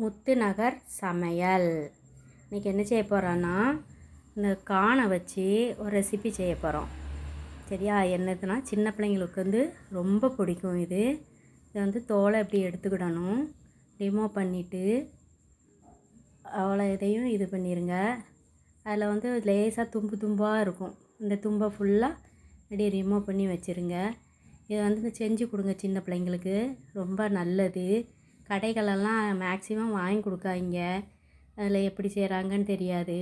முத்து நகர் சமையல். இன்றைக்கி என்ன செய்ய போகிறோன்னா இந்த கானை வச்சு ஒரு ரெசிபி செய்ய போகிறோம் சரியா? என்னதுன்னா சின்ன பிள்ளைங்களுக்கு வந்து ரொம்ப பிடிக்கும் இது. இதை வந்து தோலை இப்படி எடுத்துக்கிடணும். ரிமூவ் பண்ணிவிட்டு அவ்வளோ இதையும் இது பண்ணிடுங்க அதில் வந்து லேசாக தும்பு தும்பாக இருக்கும். இந்த தும்பை ஃபுல்லாக அப்படியே ரிமூவ் பண்ணி வச்சுருங்க. இதை வந்து செஞ்சு கொடுங்க சின்ன பிள்ளைங்களுக்கு. ரொம்ப நல்லது. கடைகளெல்லாம் மேக்ஸிமம் வாங்கி கொடுக்காய்ங்க அதில் எப்படி செய்கிறாங்கன்னு தெரியாது.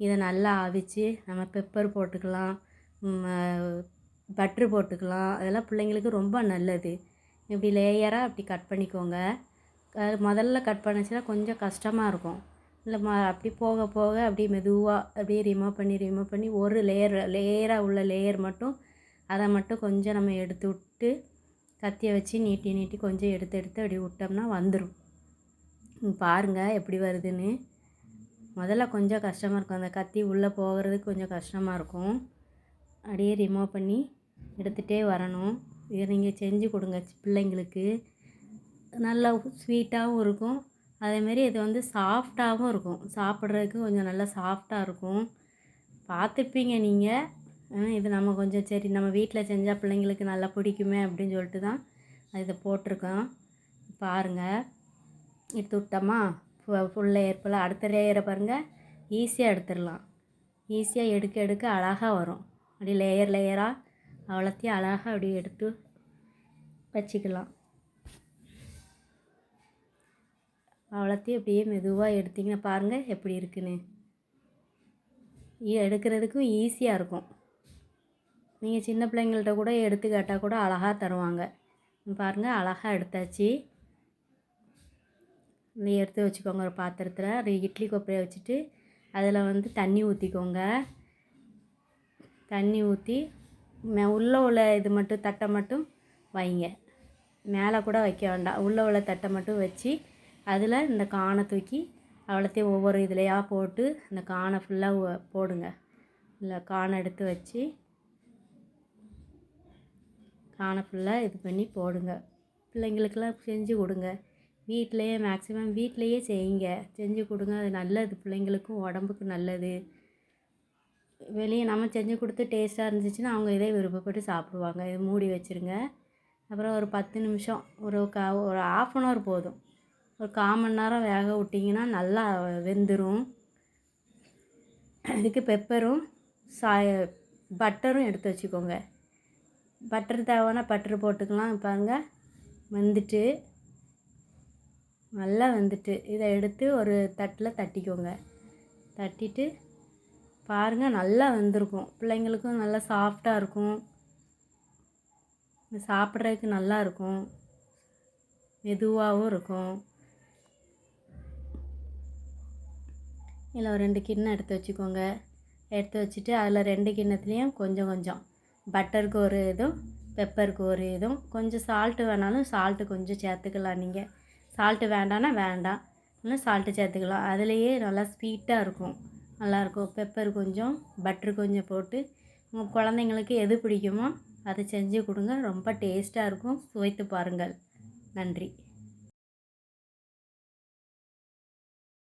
இதை நல்லா அவிச்சு நம்ம பெப்பர் போட்டுக்கலாம் பட்ரு போட்டுக்கலாம். அதெல்லாம் பிள்ளைங்களுக்கு ரொம்ப நல்லது. இப்படி லேயராக அப்படி கட் பண்ணிக்கோங்க. அது முதல்ல கட் பண்ணிச்சுன்னா கொஞ்சம் கஷ்டமாக இருக்கும். இல்லை ம அப்படி போக போக அப்படியே மெதுவாக அப்படியே ரிமூவ் பண்ணி ரிமூவ் பண்ணி ஒரு லேயர் லேயராக உள்ள லேயர் மட்டும் அதை மட்டும் கொஞ்சம் நம்ம எடுத்து விட்டு கத்தியை வச்சு நீட்டி நீட்டி கொஞ்சம் எடுத்து எடுத்து அப்படி விட்டோம்னா வந்துடும் பாருங்கள் எப்படி வருதுன்னு. முதல்ல கொஞ்சம் கஷ்டமாக இருக்கும். அந்த கத்தி உள்ளே போகிறதுக்கு கொஞ்சம் கஷ்டமாக இருக்கும். அப்படியே ரிமூவ் பண்ணி எடுத்துகிட்டே வரணும். இதை நீங்கள் செஞ்சு கொடுங்க பிள்ளைங்களுக்கு. நல்லா ஸ்வீட்டாகவும் இருக்கும். அதேமாரி இது வந்து சாஃப்டாகவும் இருக்கும். சாப்பிட்றதுக்கு கொஞ்சம் நல்லா சாஃப்டாக இருக்கும். பார்த்துப்பீங்க நீங்கள் இது நம்ம கொஞ்சம் சரி நம்ம வீட்டில் செஞ்சால் பிள்ளைங்களுக்கு நல்லா பிடிக்குமே அப்படின்னு சொல்லிட்டு தான் இதை போட்டிருக்கோம். பாருங்கள் எடுத்து விட்டோமா ஃபுல் லேயர் ஃபுல்லாக அடுத்த லேயரை பாருங்கள் ஈஸியாக எடுத்துடலாம். ஈஸியாக எடுக்க எடுக்க அழகாக வரும். அப்படி லேயர் லேயராக அவ்வளோத்தையும் அழகாக அப்படி எடுத்து வச்சுக்கலாம். அவ்வளோத்தையும் அப்படியே மெதுவாக எடுத்திங்கன்னா பாருங்கள் எப்படி இருக்குன்னு. எடுக்கிறதுக்கும் ஈஸியாக இருக்கும். நீங்கள் சின்ன பிள்ளைங்கள்ட்ட கூட எடுத்து கேட்டால் கூட அழகாக தருவாங்க. பாருங்கள் அழகாக எடுத்தாச்சு. நீ எடுத்து வச்சுக்கோங்க ஒரு பாத்திரத்தில். ஒரு இட்லி கொப்பரையை வச்சுட்டு அதில் வந்து தண்ணி ஊற்றிக்கோங்க தண்ணி ஊற்றி மே உள்ளே உள்ள இது மட்டும் தட்டை மட்டும் வைங்க. மேலே கூட வைக்க வேண்டாம். உள்ளே உள்ள தட்டை மட்டும் வச்சு அதில் இந்த கானை தூக்கி அவ்வளோத்தையும் ஒவ்வொரு இதுலையாக போட்டு இந்த காணை ஃபுல்லாக போடுங்க. இல்லை காணை எடுத்து வச்சு கானை ஃபுல்லாக இது பண்ணி போடுங்க. பிள்ளைங்களுக்கெல்லாம் செஞ்சு கொடுங்க. வீட்டிலையே மேக்ஸிமம் வீட்டிலையே செய்யுங்க. செஞ்சு கொடுங்க. அது நல்லது. பிள்ளைங்களுக்கும் உடம்புக்கு நல்லது. வெளியே நம்ம செஞ்சு கொடுத்து டேஸ்ட்டாக இருந்துச்சுன்னா அவங்க இதே விருப்பப்பட்டு சாப்பிடுவாங்க. இதை மூடி வச்சுருங்க. அப்புறம் ஒரு பத்து நிமிஷம் ஒரு க ஒரு ஆஃப் அன் ஹவர் போதும். ஒரு கால் மணி நேரம் வேக விட்டிங்கன்னா நல்லா வெந்துடும் இதுக்கு பெப்பரும் சாய பட்டரும் எடுத்து வச்சுக்கோங்க. பட்டர் தேவைன்னா பட்டர் போட்டுக்கலாம் பாருங்கள் வந்துட்டு நல்லா வந்துட்டு. இதை எடுத்து ஒரு தட்டில் தட்டிக்கோங்க. தட்டிட்டு பாருங்கள் நல்லா வந்திருக்கும். பிள்ளைங்களுக்கும் நல்லா சாஃப்டாக இருக்கும். சாப்பிட்றதுக்கு நல்லா இருக்கும். மெதுவாகவும் இருக்கும். இதில் ஒரு ரெண்டு கிண்ணம் எடுத்து வச்சுக்கோங்க. எடுத்து வச்சுட்டு அதில் ரெண்டு கிண்ணத்துலேயும் கொஞ்சம் கொஞ்சம் பட்டருக்கு ஒரு இதுவும் பெப்பருக்கு ஒரு இதுவும் கொஞ்சம் சால்ட்டு வேணாலும் சால்ட்டு கொஞ்சம் சேர்த்துக்கலாம் நீங்கள் சால்ட்டு வேண்டாம்னா வேண்டாம். இன்னும் சால்ட்டு சேர்த்துக்கலாம். அதுலேயே நல்லா ஸ்வீட்டாக இருக்கும். நல்லாயிருக்கும் பெப்பர் கொஞ்சம் பட்ரு கொஞ்சம் போட்டு உங்கள் குழந்தைங்களுக்கு எது பிடிக்குமோ அதை செஞ்சு கொடுங்க. ரொம்ப டேஸ்ட்டாக இருக்கும். சுவைத்து பாருங்கள். நன்றி.